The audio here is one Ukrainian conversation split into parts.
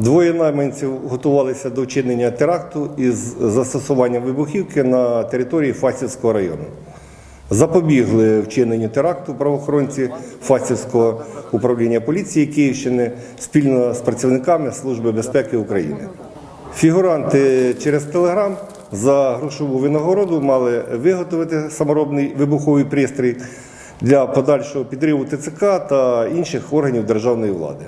Двоє найманців готувалися до вчинення теракту із застосуванням вибухівки на території Фастівського району. Запобігли вчиненню теракту правоохоронці Фастівського управління поліції Київщини спільно з працівниками Служби безпеки України. Фігуранти через телеграм за грошову винагороду мали виготовити саморобний вибуховий пристрій для подальшого підриву ТЦК та інших органів державної влади.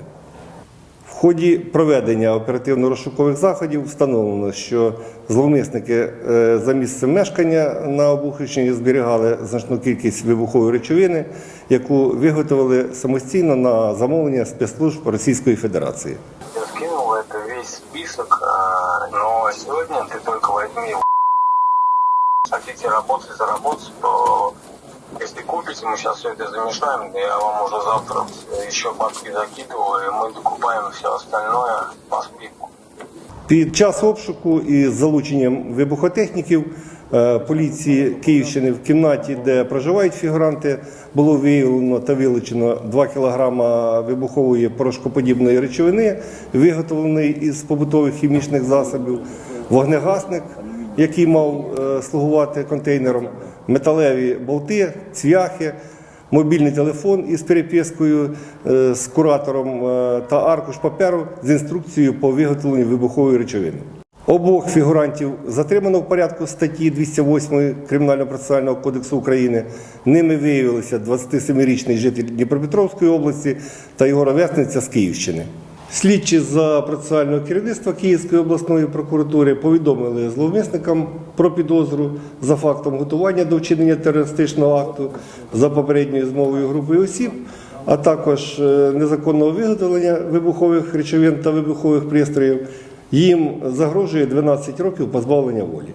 Ході проведення оперативно-розшукових заходів встановлено, що зловмисники е, за місцем мешкання на Обухівщині зберігали значну кількість вибухової речовини, яку виготовили самостійно на замовлення спецслужб Російської Федерації. Я скинул это весь список, а, но сегодня ты только возьми. Хотите работать, заработать, то если купите, мы сейчас все это замешаем, я вам уже завтра еще бабки закидываю, и мы докупаем все остальное по списку. Під час обшуку із залученням вибухотехніків е, поліції Київщини в кімнаті, де проживають фігуранти, було виявлено та вилучено 2 кг вибухової порошкоподібної речовини, виготовленої із побутових хімічних засобів, вогнегасник, який мав е, слугувати контейнером, металеві болти, цвяхи мобільний телефон із перепискою е, з куратором е, та аркуш паперу з інструкцією по виготовленню вибухової речовини. Обох фігурантів затримано в порядку статті 208 Кримінально-процесуального кодексу України. Ними виявилися 27-річний житель Дніпропетровської області та його ровесниця з Київщини. Слідчі за процесуального керівництва Київської обласної прокуратури повідомили зловмисникам про підозру за фактом готування до вчинення терористичного акту за попередньою змовою групи осіб, а також е, незаконного виготовлення вибухових речовин та вибухових пристроїв. Їм загрожує 12 років позбавлення волі.